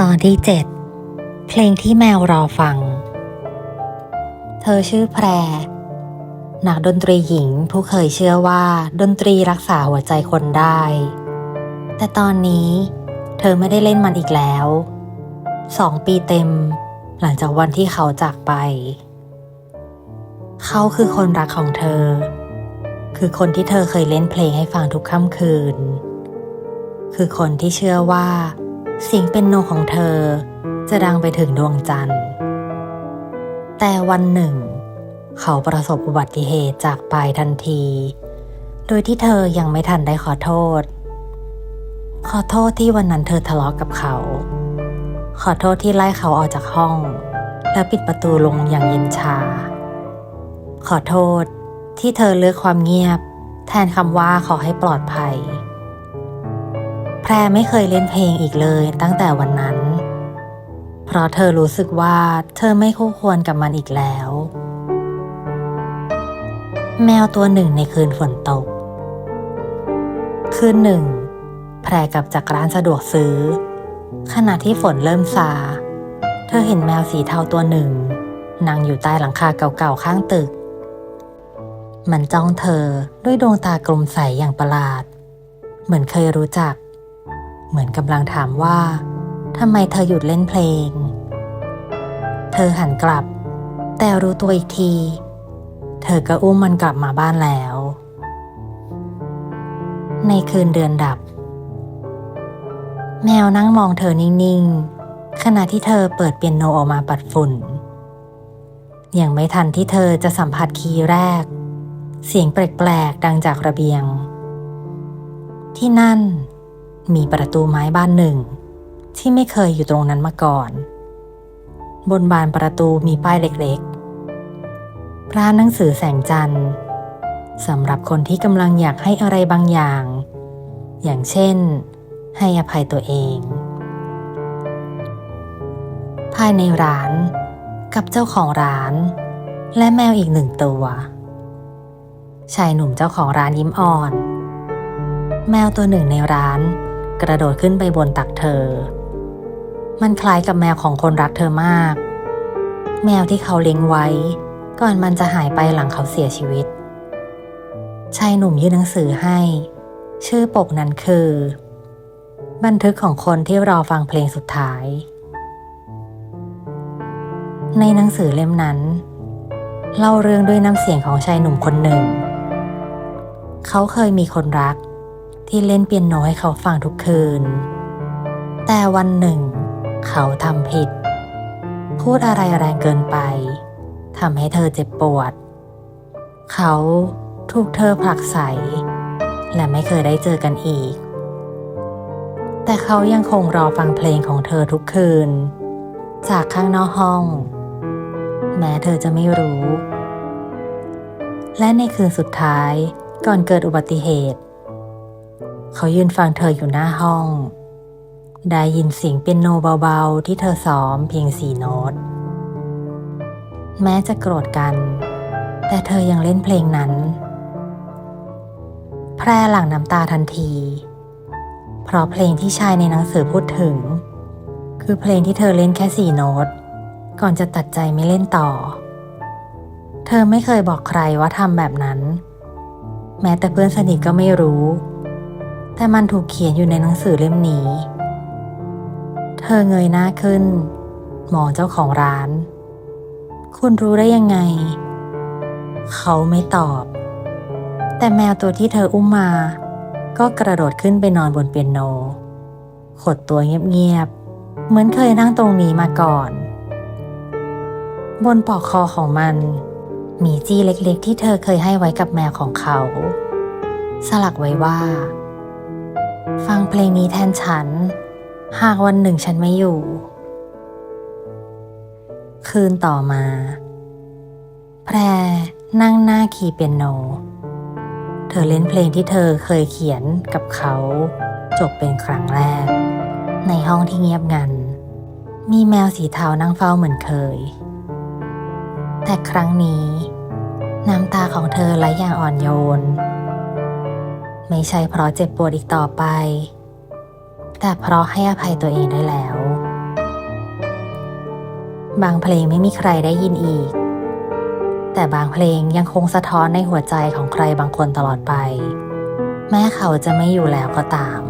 ตอนที่เจ็ดเพลงที่แมวรอฟัง เธอชื่อแพร นักดนตรีหญิงผู้เคยเชื่อว่าดนตรีรักษาหัวใจคนได้ แต่ตอนนี้เธอไม่ได้เล่นมันอีกแล้วสองปีเต็ม หลังจากวันที่เขาจากไป เขาคือคนรักของเธอ คือคนที่เธอเคยเล่นเพลงให้ฟังทุกค่ำคืน คือคนที่เชื่อว่า เสียงเป็นโนของเธอ จะดังไปถึงดวงจันทร์ แต่วันหนึ่ง เขาประสบอุบัติเหตุจากไปทันที โดยที่เธอยังไม่ทันได้ขอโทษ ขอโทษที่วันนั้นเธอทะเลาะกับเขา ขอโทษที่ไล่เขาออกจากห้อง แล้วปิดประตูลงอย่างเย็นชา ขอโทษที่เธอเลือกความเงียบ แทนคำว่าขอให้ปลอดภัย แพรไม่เคยเล่นเพลงอีกเลยตั้งแต่วันนั้น เพราะเธอรู้สึกว่าเธอไม่คู่ควรกับมันอีกแล้ว แมวตัวหนึ่งในคืนฝนตก คืนหนึ่ง แพรกลับจากร้านสะดวกซื้อ ขณะที่ฝนเริ่มซา เธอเห็นแมวสีเทาตัวหนึ่ง นั่งอยู่ใต้หลังคาเก่าๆข้างตึก มันจ้องเธอด้วยดวงตากลมใสอย่างประหลาด เหมือนเคยรู้จัก เหมือนกำลังถามว่าทำไมเธอหยุดเล่นเพลง เธอหันกลับ แต่รู้ตัวอีกที เธอก็อุ้มมันกลับมาบ้านแล้ว ในคืนเดือนดับ แมวนั่งมองเธอนิ่งๆ ขณะที่เธอเปิดเปียโนออกมาปัดฝุ่น ยังไม่ทันที่เธอจะสัมผัสคีย์แรก เสียงแปลกๆ ดังจากระเบียง ที่นั่น มีประตูไม้บ้านหนึ่ง ที่ไม่เคยอยู่ตรงนั้นมาก่อน บนบานประตูมีป้ายเล็กๆร้านหนังสือแสงจันทร์สำหรับคนที่กำลังอยากให้อะไรบางอย่าง อย่างเช่น ให้อภัยตัวเอง ภายในร้านกับเจ้าของร้าน และแมวอีกหนึ่งตัวชายหนุ่มเจ้าของร้านยิ้มอ่อน แมวตัวหนึ่งในร้าน กระโดดขึ้นไปบนตักเธอ มันคล้ายกับแมวของคนรักเธอมาก แมวที่เขาเลี้ยงไว้ ก่อนมันจะหายไปหลังเขาเสียชีวิต ชายหนุ่มยื่นหนังสือให้ ชื่อปกนั้นคือ บันทึกของคนที่รอฟังเพลงสุดท้าย ในหนังสือเล่มนั้น เล่าเรื่องด้วยน้ำเสียงของชายหนุ่มคนหนึ่ง เขาเคยมีคนรัก ที่เล่นเปียโนให้เขาฟังทุกคืน แต่วันหนึ่ง เขาทำผิด พูดอะไรแรงเกินไปทำให้เธอเจ็บปวด เขาถูกเธอผลักใส และไม่เคยได้เจอกันอีก แต่เขายังคงรอฟังเพลงของเธอทุกคืน จากข้างนอกห้อง แม้เธอจะไม่รู้ และในคืนสุดท้ายก่อนเกิดอุบัติเหตุ เขายืนฟังเธออยู่หน้าห้อง ได้ยินเสียงเปียโนเบาๆ ที่เธอซ้อมเพียงสี่โน้ต แม้จะโกรธกัน แต่เธอยังเล่นเพลงนั้น แพร่หลั่งน้ำตาทันที เพราะเพลงที่ชายในหนังสือพูดถึง คือเพลงที่เธอเล่นแค่สี่โน้ต ก่อนจะตัดใจไม่เล่นต่อ เธอไม่เคยบอกใครว่าทำแบบนั้น แม้แต่เพื่อนสนิทก็ไม่รู้ แต่มันถูกเขียนอยู่ในหนังสือเล่มนี้ เธอเงยหน้าขึ้น หมอเจ้าของร้าน คุณรู้ได้ยังไง เขาไม่ตอบ แต่แมวตัวที่เธออุ้มมา ก็กระโดดขึ้นไปนอนบนเปียโน ขดตัวเงียบๆ เหมือนเคยนั่งตรงนี้มาก่อน บนปลอกคอของมันมีจี้เล็กๆ ที่เธอเคยให้ไว้กับแมวของเขา สลักไว้ว่า ฟังเพลงนี้แทนฉัน หากวันหนึ่งฉันไม่อยู่ คืนต่อมา แพรนั่งหน้าคีย์เปียโน เธอเล่นเพลงที่เธอเคยเขียนกับเขา จบเป็นครั้งแรก ในห้องที่เงียบงัน มีแมวสีเทานั่งเฝ้าเหมือนเคย แต่ครั้งนี้ น้ำตาของเธอไหลอย่างอ่อนโยน ไม่ใช่เพราะเจ็บปวดอีกต่อไป แต่เพราะให้อภัยตัวเองได้แล้ว บางเพลงไม่มีใครได้ยินอีก แต่บางเพลงยังคงสะท้อนในหัวใจของใครบางคนตลอดไป แม้เขาจะไม่อยู่แล้วก็ตาม